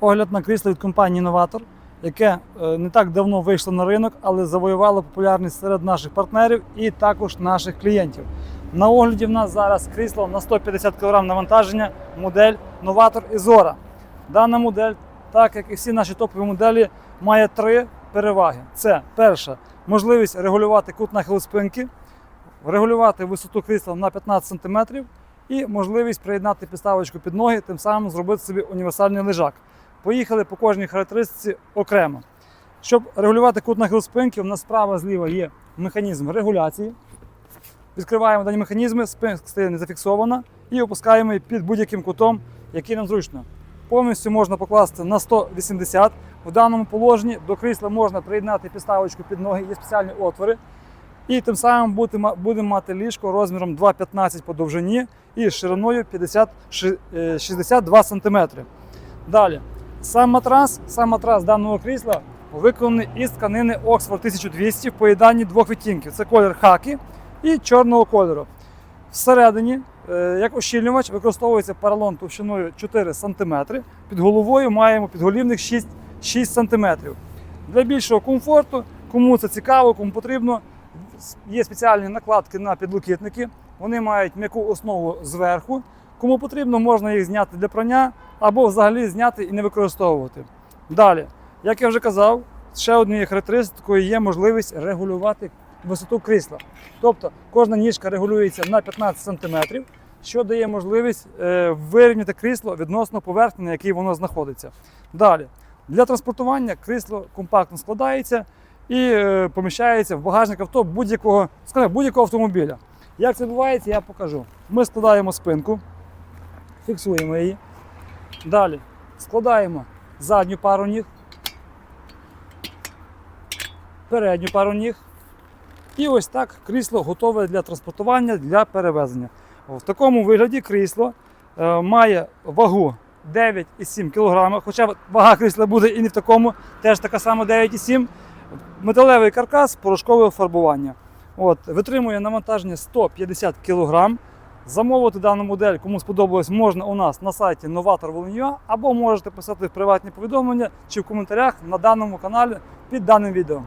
Огляд на крісло від компанії Новатор, яке е, не так давно вийшло на ринок, але завоювало популярність серед наших партнерів і також наших клієнтів. На огляді в нас зараз крісло на 150 кг навантаження, модель Новатор Ізора. Дана модель, так як і всі наші топові моделі, має три переваги. Це перша можливість регулювати кут нахилу спинки, регулювати висоту крісла на 15 см і можливість приєднати підставочку під ноги, тим самим зробити собі універсальний лежак. Поїхали по кожній характеристиці окремо. Щоб регулювати кут нахилу спинки, у нас справа зліва є механізм регуляції. Відкриваємо дані механізми, спинка стає не зафіксована і опускаємо її під будь-яким кутом, який нам зручно. Повністю можна покласти на 180. В даному положенні до крісла можна приєднати підставочку під ноги, є спеціальні отвори. І тим самим будемо мати ліжко розміром 2,15 по довжині і шириною 50, е, 62 см. Далі, сам матрас, сам матрас даного крісла виконаний із тканини Oxford 1200 в поєднанні двох відтінків. Це колір хаки і чорного кольору. Всередині, е, як ощільнювач, використовується поролон товщиною 4 см. Під головою маємо підголівник 6, 6 см. Для більшого комфорту, кому це цікаво, кому потрібно, є спеціальні накладки на підлокітники. Вони мають м'яку основу зверху. Кому потрібно, можна їх зняти для прання або взагалі зняти і не використовувати. Далі, як я вже казав, ще однією характеристикою є можливість регулювати висоту крісла. Тобто кожна ніжка регулюється на 15 см, що дає можливість е, вирівняти крісло відносно поверхні, на якій воно знаходиться. Далі, для транспортування крісло компактно складається і е, поміщається в багажник авто будь-якого, будь-якого автомобіля. Як це відбувається, я покажу. Ми складаємо спинку, фіксуємо її. Далі складаємо задню пару ніг, передню пару ніг. І ось так крісло готове для транспортування, для перевезення. В такому вигляді крісло е, має вагу 9,7 кг, хоча вага крісла буде і не в такому, теж така сама 9,7 Металевий каркас, порошкове фарбування. От, витримує навантаження 150 кг. Замовити дану модель, кому сподобалось, можна у нас на сайті Новатор Volunua або можете писати в приватні повідомлення чи в коментарях на даному каналі під даним відео.